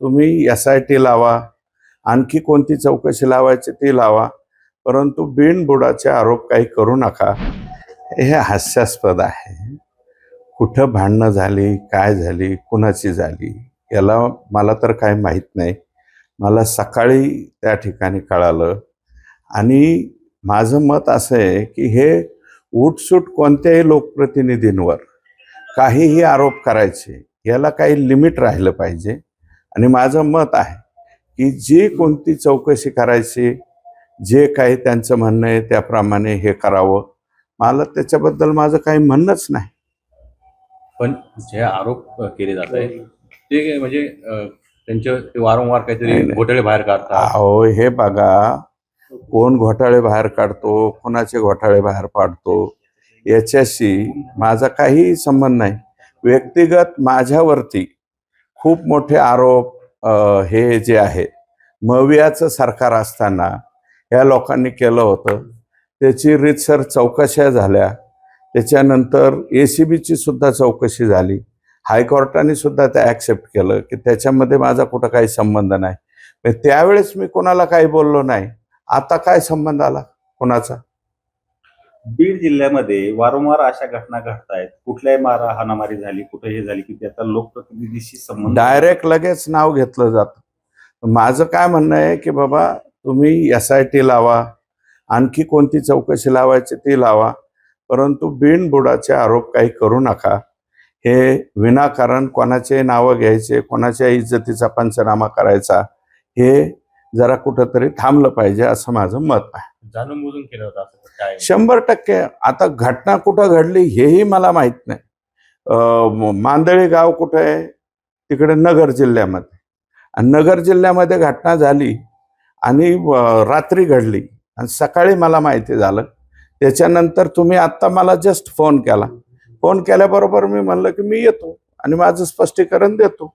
तुम्ही S I T लावा. आणखी कोणती चौकशी लावायची ती लावा. परंतु बिनबुडाचे आरोप काही करू नका. हे हास्यास्पद आहे. कुठं भांडणं झाली काय झाली कुणाची झाली याला मला तर काय माहीत नाही. मला सकाळी त्या ठिकाणी कळालं. आणि माझं मत असं आहे की हे उठसूट कोणत्याही लोकप्रतिनिधींवर काहीही आरोप करायचे याला काही लिमिट राहिलं पाहिजे. आणि माझं मत आहे की जी कोणती चौकशी करायची जे काही त्यांचं म्हणणं आहे त्याप्रमाणे हे करावं. मला त्याच्याबद्दल माझं काही म्हणणंच नाही. पण जे आरोप केले जात आहे ते म्हणजे त्यांचे वारंवार काहीतरी. घोटाळे बाहेर काढतात. अहो हे बघा कोण घोटाळे बाहेर काढतो कोणाचे घोटाळे बाहेर पाडतो याच्याशी माझा काही संबंध नाही. व्यक्तिगत माझ्यावरती खूप मोठे आरोप हे जे आहे मवियाचं सरकार असताना या लोकांनी केलं होतं. त्याची रीतसर चौकशा झाल्या. त्याच्यानंतर ए सी बीची सुद्धा चौकशी झाली. हायकोर्टाने सुद्धा ते ॲक्सेप्ट केलं की त्याच्यामध्ये माझा कुठं काही संबंध नाही. त्यावेळेस मी कोणाला काही बोललो नाही. आता काय संबंध आला? कोणाचा? बीड जिल्ह्यामध्ये वारंवार अशा घटना घडत आहेत कुठल्याही मारा हानामारी झाली कुठे हे झाली की त्याचा लोकप्रतिनिधीशी संबंध डायरेक्ट लगेच नाव घेतलं जातं. माझं काय म्हणणं आहे की बाबा तुम्ही एस आय टी लावा. आणखी कोणती चौकशी लावायची ती लावा. परंतु बिनबुडाचे आरोप काही करू नका. हे विनाकारण कोणाचे नावं घ्यायचे कोणाच्या इज्जतीचा पंचनामा करायचा हे जरा कुठंतरी थांबलं पाहिजे असं माझं मत आहे. जाणून बुजून केलं होतं असं काय? शंभर टक्के. आता घटना कुठं घडली हेही मला माहीत नाही. मांदळी गाव कुठं आहे? तिकडे नगर जिल्ह्यामध्ये. आणि नगर जिल्ह्यामध्ये घटना झाली आणि रात्री घडली. आणि सकाळी मला माहिती झालं. त्याच्यानंतर तुम्ही आत्ता मला जस्ट फोन केला. फोन केल्याबरोबर मी म्हणलं की मी येतो आणि माझं स्पष्टीकरण देतो.